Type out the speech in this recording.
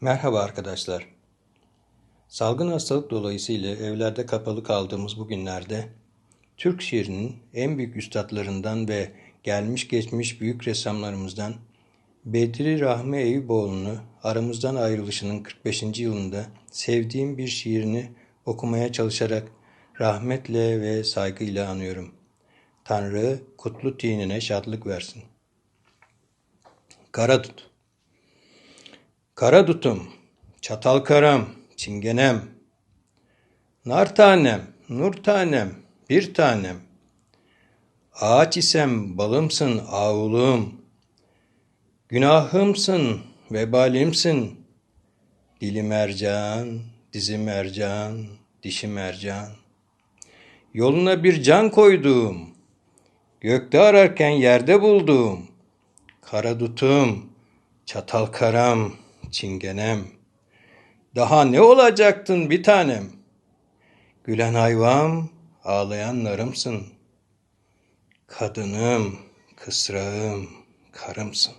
Merhaba arkadaşlar. Salgın hastalık dolayısıyla evlerde kapalı kaldığımız bu günlerde Türk şiirinin en büyük üstadlarından ve gelmiş geçmiş büyük ressamlarımızdan Bedri Rahmi Eyüboğlu'nu aramızdan ayrılışının 45. yılında sevdiğim bir şiirini okumaya çalışarak rahmetle ve saygıyla anıyorum. Tanrı kutlu tinine şadlık versin. Karadut Kara dutum, çatal karam, çingenem, nar tanem, nur tanem, bir tanem. Ağaç isem balımsın ağulum, günahımsın, vebalimsin. Dili mercan, dizi mercan, dişi mercan. Yoluna bir can koydum, gökte ararken yerde buldum. Kara dutum, çatal karam, çingenem. Daha ne olacaktın bir tanem? Gülen hayvam, ağlayan narımsın. Kadınım, kısrağım, karımsın.